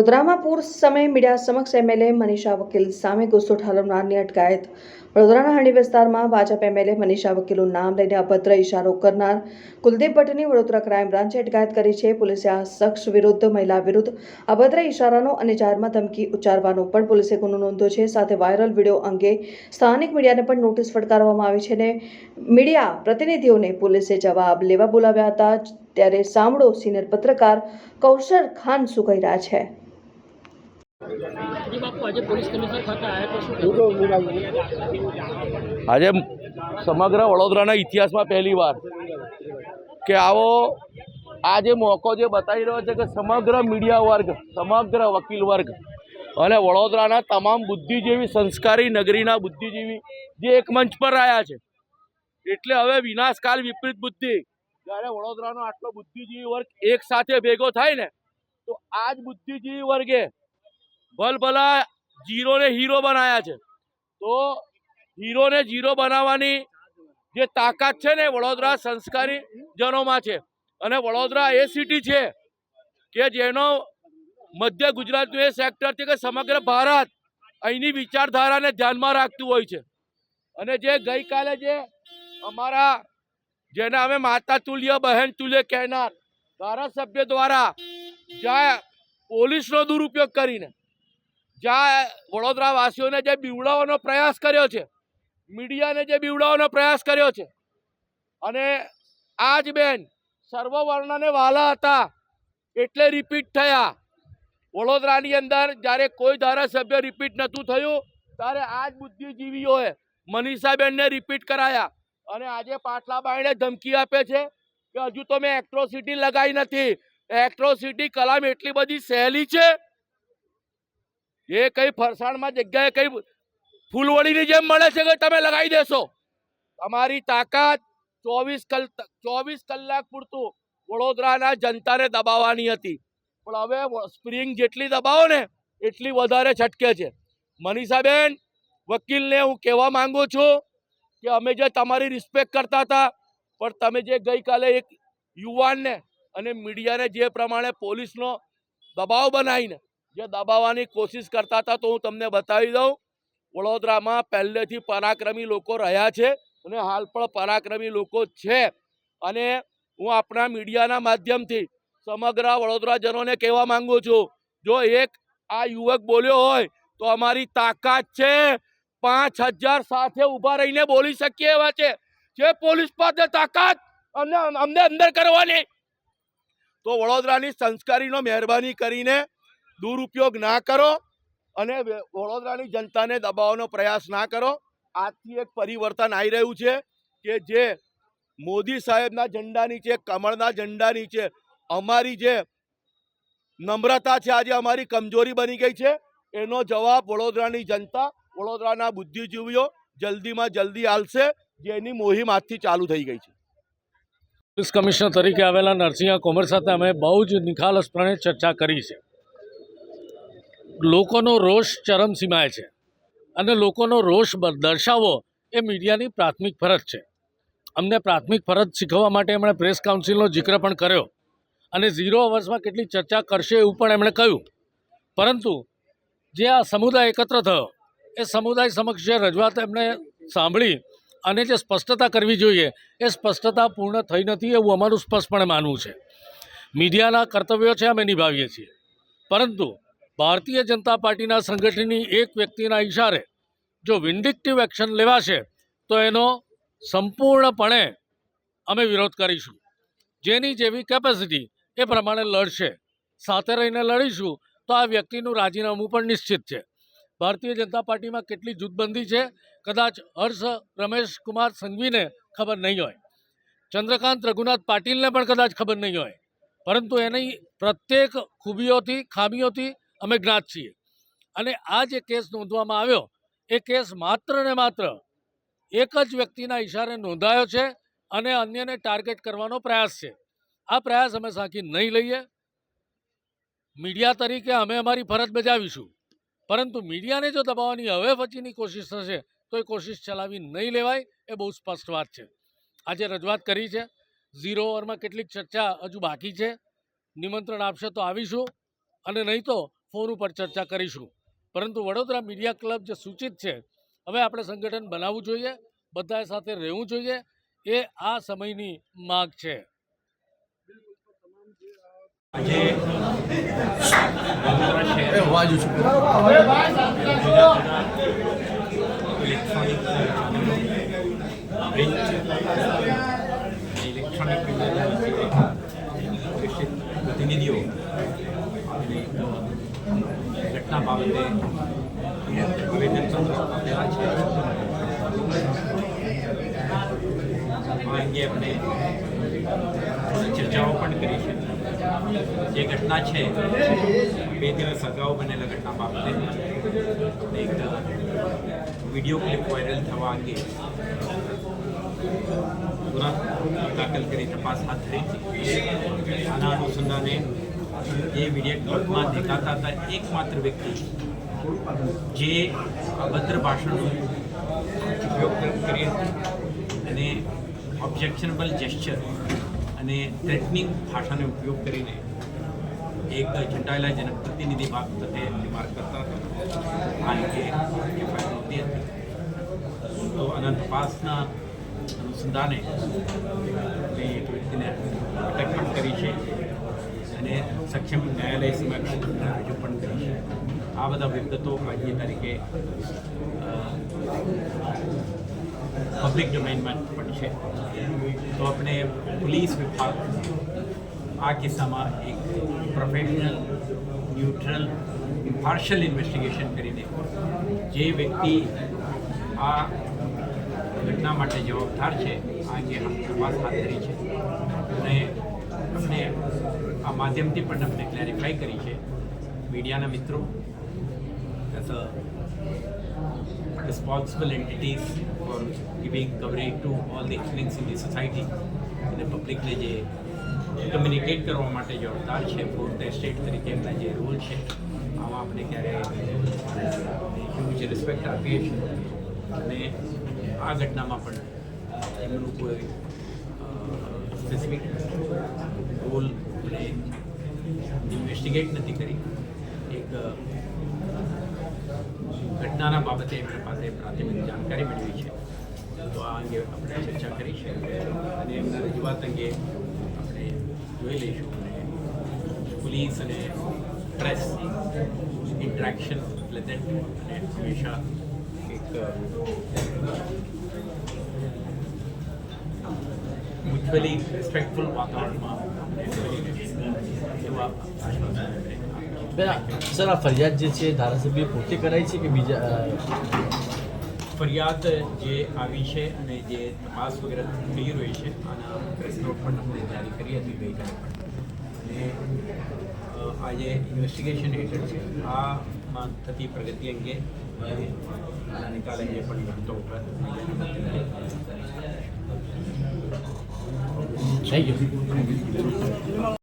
વડોદરામાં પૂર સમયે મીડિયા સમક્ષ એમએલએ મનીષા વકીલ સામે ગુસ્સો ઠાલવનારની અટકાયત. વડોદરાના હાંડી વિસ્તારમાં ભાજપ એમએલએ મનીષા વકીલનું નામ લઈને અભદ્ર ઇશારો કરનાર કુલદીપ ભટ્ટની વડોદરા ક્રાઇમ બ્રાન્ચે અટકાયત કરી છે. પોલીસે આ શખ્સ વિરુદ્ધ, મહિલા વિરુદ્ધ અભદ્ર ઇશારાનો અને જાહેરમાં ધમકી ઉચ્ચારવાનો પણ પોલીસે ગુનો નોંધ્યો છે. સાથે વાયરલ વીડિયો અંગે સ્થાનિક મીડિયાને પણ નોટિસ ફટકારવામાં આવી છે અને મીડિયા પ્રતિનિધિઓને પોલીસે જવાબ લેવા બોલાવ્યા હતા. ત્યારે સાંભળો સિનિયર પત્રકાર કૌશલ ખાન શું કહી રહ્યા છે. આજે સમગ્ર વડોદરાના ઇતિહાસમાં પહેલી વાર કે આવો આજે મોકો જે બતાવી રહ્યો છે કે સમગ્ર મીડિયા વર્ગ સમગ્ર વકીલ વર્ગ અને વડોદરાના તમામ બુદ્ધિજીવી સંસ્કારી નગરીના બુદ્ધિજીવી જે એક મંચ પર રહ્યા છે એટલે હવે વિનાશકાલ વિપરીત બુદ્ધિ જ્યારે વડોદરાનો આટલો બુદ્ધિજીવી વર્ગ એક સાથે ભેગો થાય ને તો આ જ બુદ્ધિજીવી વર્ગે ભલભલા જીરોને હીરો બનાવ્યા છે. તો હીરોને જીરો બનાવવાની જે તાકાત છે ને વડોદરા સંસ્કારી જનોમાં છે. અને વડોદરા એ સિટી છે કે જેનો મધ્ય ગુજરાતનું એ સેક્ટર છે કે સમગ્ર ભારત અહીંની વિચારધારાને ધ્યાનમાં રાખતું હોય છે. અને જે ગઈકાલે જે અમારા જેને અમે માતા તુલ્ય, બહેન તુલ્ય કહેનાર ધારાસભ્ય દ્વારા જ્યાં પોલીસનો દુરુપયોગ કરીને જ્યાં વડોદરા વાસીઓને જે બીવડાવવાનો પ્રયાસ કર્યો છે, મીડિયાને જે બીવડાવવાનો પ્રયાસ કર્યો છે, અને આ જ બેન સર્વવર્ણને વાલા હતા, એટલે રિપીટ થયા. વડોદરાની અંદર જ્યારે કોઈ ધારાસભ્ય રિપીટ નહોતું થયું, ત્યારે આ જ બુદ્ધિજીવીઓએ મનીષાબેનને રિપીટ કરાયા. અને આજે પાટલા બાઈને ધમકી આપે છે કે હજુ તો મેં એક્ટ્રોસિટી લગાવી નથી. એક્ટ્રોસિટી કલામ એટલી બધી સહેલી છે એ કઈ ફરસાણમાં જગ્યાએ કઈ ફૂલવડીની જેમ મળે છે કે તમે લગાવી દેશો? તમારી તાકાત ચોવીસ કલ, ચોવીસ કલાક પૂરતું વડોદરાના જનતાને દબાવવાની હતી. પણ હવે સ્પ્રિંગ જેટલી દબાવો ને, એટલી વધારે છટકે છે. મનીષાબેન, વકીલને હું કહેવા માંગુ છું કે અમે જે તમારી રિસ્પેક્ટ કરતા હતા, પણ તમે જે ગઈકાલે એક યુવાનને અને મીડિયાને જે પ્રમાણે પોલીસનો દબાવ બનાવીને જે દબાવવાની કોશિશ કરતા હતા તો હું તમને બતાવી દઉં. વડોદરામાં પહેલેથી પરાક્રમી લોકો રહ્યા છે અને હાલ પણ પરાક્રમી લોકો છે. અને હું આપણા મીડિયાના માધ્યમથી સમગ્ર વડોદરાજનોને કહેવા માંગુ છું, જો એક આ યુવક બોલ્યો હોય તો અમારી તાકાત છે. પાંચ હજાર સાથે ઊભા રહીને બોલી શકીએ એવા છે. જે પોલીસ પાસે તાકાત અમને અમને અંદર કરવાની. તો વડોદરાની સંસ્કારીનો મહેરબાની કરીને દુરુપયોગ ના કરો અને વડોદરાની જનતાને દબાવવાનો પ્રયાસ ના કરો. આજથી એક પરિવર્તન આવી રહ્યું છે કે જે મોદી સાહેબના ઝંડા નીચે કમળના ઝંડા નીચે અમારી જે નમ્રતા છે, આજે અમારી કમજોરી બની ગઈ છે. એનો જવાબ વડોદરાની જનતા, વડોદરાના બુદ્ધિજીવીઓ જલ્દીમાં જલ્દી આલશે જેની મોહિમ આજથી ચાલુ થઈ ગઈ છે. પોલીસ કમિશનર તરીકે આવેલા નરસિંહ કોમર સાથે અમે બહુ જ નિખાલસપણે ચર્ચા કરી છે. લોકોનો રોષ ચરમસીમાએ છે અને લોકોનો રોષ દર્શાવવો એ મીડિયાની પ્રાથમિક ફરજ છે. અમને પ્રાથમિક ફરજ શીખવવા માટે એમણે પ્રેસ કાઉન્સિલનો જિક્ર પણ કર્યો અને ઝીરો અવર્સમાં કેટલી ચર્ચા કરશે એવું પણ એમણે કહ્યું. પરંતુ જે આ સમુદાય એકત્ર થયો, એ સમુદાય સમક્ષ જે રજૂઆત એમણે સાંભળી અને જે સ્પષ્ટતા કરવી જોઈએ, એ સ્પષ્ટતા પૂર્ણ થઈ નથી એવું અમારું સ્પષ્ટપણે માનવું છે. મીડિયાના કર્તવ્યો છે અમે નિભાવીએ છીએ. પરંતુ ભારતીય જનતા પાર્ટીના સંગઠનની એક વ્યક્તિના ઇશારે જો વિન્ડિક્ટિવ એક્શન લેવાશે, તો એનો સંપૂર્ણપણે અમે વિરોધ કરીશું. જેની જેવી કેપેસિટી એ પ્રમાણે લડશે. સાથે રહીને લડીશું, તો આ વ્યક્તિનું રાજીનામું પણ નિશ્ચિત છે. ભારતીય જનતા પાર્ટીમાં કેટલી જૂથબંધી છે, કદાચ હર્ષ રમેશ કુમાર સંઘવીને ખબર નહીં હોય. ચંદ્રકાંત રઘુનાથ પાટીલને પણ કદાચ ખબર નહીં હોય. પરંતુ એની પ્રત્યેક ખૂબીઓથી, ખામીઓથી અમે જ્ઞાત છીએ. અને આ જે કેસ નોંધવામાં આવ્યો, એ કેસ માત્ર ને માત્ર એક જ વ્યક્તિના ઈશારે નોંધાયો છે અને અન્યને ટાર્ગેટ કરવાનો પ્રયાસ છે. આ પ્રયાસ અમે સાંખી નહીં લઈએ. મીડિયા તરીકે અમે અમારી ફરજ બજાવીશું. પરંતુ મીડિયાને જો દબાવવાની હવે પછીની કોશિશ થશે, તો એ કોશિશ ચલાવી નહીં લેવાય એ બહુ સ્પષ્ટ વાત છે. આજે રજૂઆત કરી છે. ઝીરો ઓવરમાં કેટલીક ચર્ચા હજુ બાકી છે. નિમંત્રણ આપશે તો આવીશું. અને નહીં તો ફોન ઉપર ચર્ચા કરીશું. પરંતુ વડોદરા મીડિયા ક્લબ જે સૂચિત છે હવે આપણે સંગઠન બનાવવું જોઈએ બધા સાથે રહેવું જોઈએ એ આ સમયની માગ છે. ઇલેક્ટ્રોનિક પ્રિન્ટ ઇલેક્ટ્રોનિક વિકસિત પ્રતિનિધિઓ અને ઘટના બાબતે અંગે આપણે ચર્ચાઓ પણ કરી છે. જે ઘટના છે, બે દિવસ અગાઉ બનેલા ઘટના બાબતે એક વીડિયો ક્લિપ વાયરલ થવા અંગે ગુના દાખલ કરી તપાસ હાથ ધરી. આના અનુસંધાને એ વીડિયો ક્લિપમાં દેખાતા હતા, એકમાત્ર વ્યક્તિ જે અભદ્ર ભાષણનો ઉપયોગ કરી અને ઓબ્જેક્શનેબલ જેસ્ચર અને થ્રેટનિંગ ભાષાનો ઉપયોગ કરીને એક ચૂંટાયેલા જનપ્રતિનિધિ બાબતે રિમાર્ક કરતા હતા. આ નોંધી હતી. તો આના તપાસના અનુસંધાને એક વ્યક્તિને અટક પણ કરી છે અને સક્ષમ ન્યાયાલય સમક્ષ રજૂ પણ કરી છે. આ બધા વિગતો આજની તારીખે પબ્લિક ડોમેનમાં પણ છે. તો આપણે પોલીસ વિભાગ, આ કિસ્સામાં એક પ્રોફેશનલ ન્યુટ્રલ ઇમ્પાર્શિયલ ઇન્વેસ્ટિગેશન કરીને જે વ્યક્તિ આ માટે જવાબદાર છે. આ અંગે તપાસ હાથ ધરી છે. અને અમને આ માધ્યમથી પણ અમને ક્લેરિફાઈ કરી છે. મીડિયાના મિત્રો as a responsible entities for giving coverage to all the the society અને પબ્લિકને જે કમ્યુનિકેટ કરવા માટે જવાબદાર છે ફોર્થ સ્ટેટ તરીકે એમના જે રોલ છે, આમાં આપણે ક્યારે હ્યુજ રિસ્પેક્ટ આપીએ છીએ. અને આ ઘટનામાં પણ એમનું કોઈ સ્પેસિફિક રોલ અને ઇન્વેસ્ટિગેટ નથી કરી. એક ઘટનાના બાબતે એમની પાસે પ્રાથમિક જાણકારી મેળવી છે. તો આ અંગે આપણે ચર્ચા કરી છે અને એમના રજૂઆત અંગે આપણે જોઈ લઈશું અને પોલીસ અને પ્રેસ ઇન્ટરેક્શન પ્લેઝન્ટ અને હંમેશા મ્યુચ્યુઅલી રિસ્પેક્ટફુલ વાતાવરણમાં સર આ ફરિયાદ જે છે ધારાસભ્ય પોતે કરાઈ છે કે બીજા ફરિયાદ જે આવી છે અને જે તપાસ વગેરે થઈ રહી છે આના પ્રેસ નોટ પણ આપણે જારી કરી હતી ગઈકાલે અને આ આજે ઇન્વેસ્ટિગેશન હેઠળ છે આમાં થતી પ્રગતિ અંગે અને આના નિકાલ અંગે